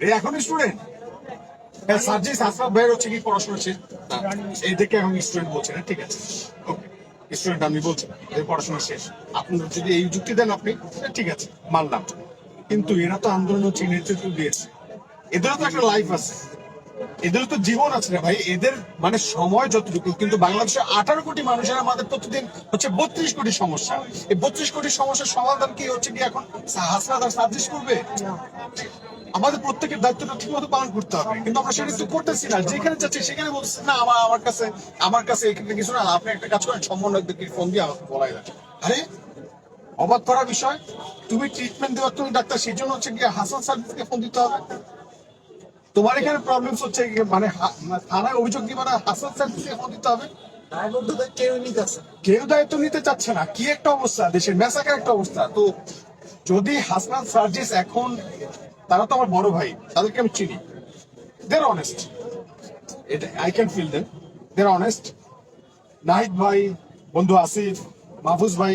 এই এখন স্টুডেন্ট হ্যাঁ এখন স্টুডেন্ট হ্যাঁ, ঠিক আছে। স্টুডেন্ট আমি বলছি শেষ। আপনার যদি এই যুক্তি দেন আপনি হ্যাঁ, ঠিক আছে মানলাম। কিন্তু এরা তো আন্দোলন হচ্ছে নেতৃত্ব দিয়েছে। এদেরও তো একটা লাইফ আছে। এদেরও তো জীবন আছে রে ভাই। এদের মানে সময় যতটুকু, কিন্তু বাংলাদেশে আঠারো কোটি মানুষের আমাদের প্রতিদিন হচ্ছে বত্রিশ কোটি সমস্যা। এই বত্রিশ কোটি সমস্যার সমাধান কি হচ্ছে কি এখন? হাসনাদ আর করবে? আমাদের প্রত্যেকের দায়িত্বটা ঠিক মতো পালন করতে হবে। কিন্তু আমরা সেটা তো করতেছি না। যেখানে যাচ্ছি সেখানে বলছি না, আমার আমার কাছে আমার কাছে এখানে কিছু না। আপনি একটা কাজ করেন সমন্বয়কদেরকে ফোন দিয়ে আমাকে বলাই আরে, অবাক করার বিষয়, তুমি ট্রিটমেন্ট দেওয়ার তুমি ডাক্তার, সেই জন্য হচ্ছে গিয়ে হাসান সার্ভিসকে ফোন দিতে হবে। তোমার এখানে প্রবলেমস হচ্ছে মানে মানে থানায় অভিযোগ দিবে না হাসান ফোন দিতে হবে? কেউ কেউ দায়িত্ব নিতে চাচ্ছে না। কি একটা অবস্থা? দেশের মেসাকের একটা অবস্থা। তো যদি হাসনাত সার্জিস এখন তারা তো আমার বড় ভাই তাদেরকে আমি চিনি। দের অনেস্ট এটা I can feel then they're honest Nahid ভাই বন্ধু আসিফ মাহফুজ ভাই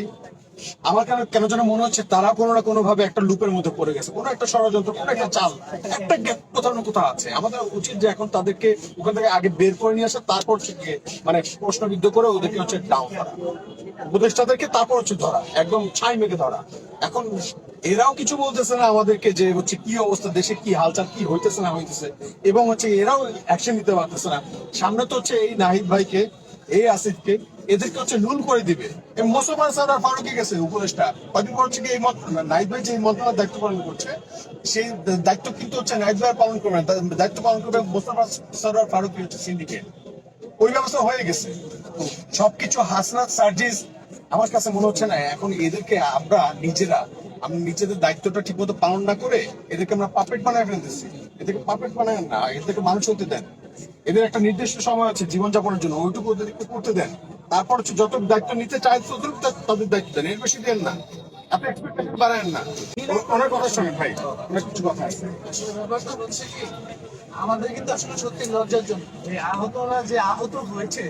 আমার কেন কেন যেন মনে হচ্ছে তারা কোনো না কোনো ভাবে একটা লুপের মধ্যে পড়ে গেছে। কোনো একটা ষড়যন্ত্র, কোনো একটা চাল, একটা gap কোথাও না কোথাও আছে। আমাদের উচিত যে এখন তাদেরকে ওখান থেকে আগে বের করে নিয়ে আসা, তারপর গিয়ে মানে প্রশ্নবিদ্ধ করে ওদেরকে হচ্ছে ডাউন করা। উপদেষ্টাদেরকে তারপর হচ্ছে ধরা, একদম ছাই মেঘে ধরা। এখন এরাও কিছু বলতেছে না আমাদেরকে যে হচ্ছে কি অবস্থা, দেশে কি হালচাল, কি হইতেছে না হইতেছে। এবং হচ্ছে এরাও অ্যাকশন নিতে পারতেছে না। সামনে তো হচ্ছে এই নাহিদ ভাইকে এই এদেরকে হচ্ছে করে দিবে। এই গেছে এই নাহিদ ভাই যে দায়িত্ব পালন করছে, সেই দায়িত্ব কিন্তু হচ্ছে নাহিদ ভাই পালন করবে দায়িত্ব পালন করবে হচ্ছে সিন্ডিকেট ওই ব্যবস্থা হয়ে গেছে। সবকিছু হাসনাত, সার্জিস, আমার কাছে মনে হচ্ছে না, এখন এদেরকে আমরা নিজেরা, আমরা নিজেদের দায়িত্বটা ঠিক মতো পালন না করে এদেরকে আমরা পাপেট বানায় ফেলতেছি। এদেরকে পাপেট বানায় না, এদেরকে মানুষ হতে দেন। এদের একটা নির্দিষ্ট সময় আছে জীবনযাপনের জন্য। ওইটুকু ওদেরকে করতে দেন, তারপর হচ্ছে যত দায়িত্ব নিতে চায় ততটুকু তাদের দায়িত্ব দেন। এর বেশি দেন না। ভাই ব্যাপারটা কি, আমাদের কিন্তু আসলে সত্যি লজ্জার জন্য। যে আহতরা যে আহত হয়েছে,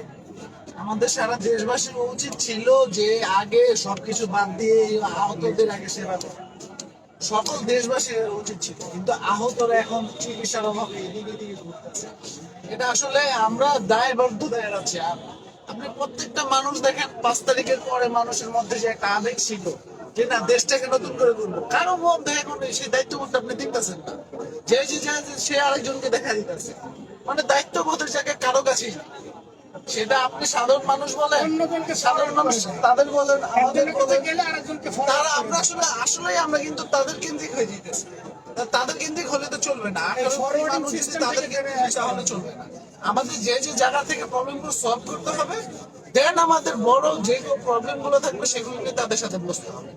আমাদের সারা দেশবাসীর উচিত ছিল যে আগে সবকিছু বাদ দিয়ে আহতদের আগে সেবা করা সকল দেশবাসীর উচিত ছিল, কিন্তু আহতরা এখন চিকিৎসার অভাবে এদিকে এদিকে ঘুরতেছে। এটা আসলে আমরা দায়বদ্ধতা এড়াচ্ছি আর আপনি প্রত্যেকটা মানুষ দেখেন, পাঁচ তারিখের পরে মানুষের মধ্যে যে একটা আবেগ ছিল যে, না, দেশটাকে নতুন করে করব কারও মধ্যে এখন সেই দায়িত্ববোধ আপনি দেখতেছেন না। যে যে সে আরেকজনকে দেখা দিতেছে। মানে দায়িত্ববোধের জায়গায় কারও কাছেই। সেটা আপনি সাধারণ মানুষ বলেন? সাধারণ মানুষ তাদের বলেন আমাদের বলেন। তারা আমরা আসলে আসলেই আমরা কিন্তু তাদের কেন্দ্রিক হয়ে যেতেছি তাদের কেন্দ্রিক হলে তো চলবে না। তাদের কেন্দ্রিক তাহলে চলবে না। আমাদের যে যে জায়গা থেকে প্রবলেমগুলো সলভ করতে হবে দেন আমাদের বড় যে প্রবলেমগুলো থাকবে সেগুলো নিয়ে তাদের সাথে বসতে হবে।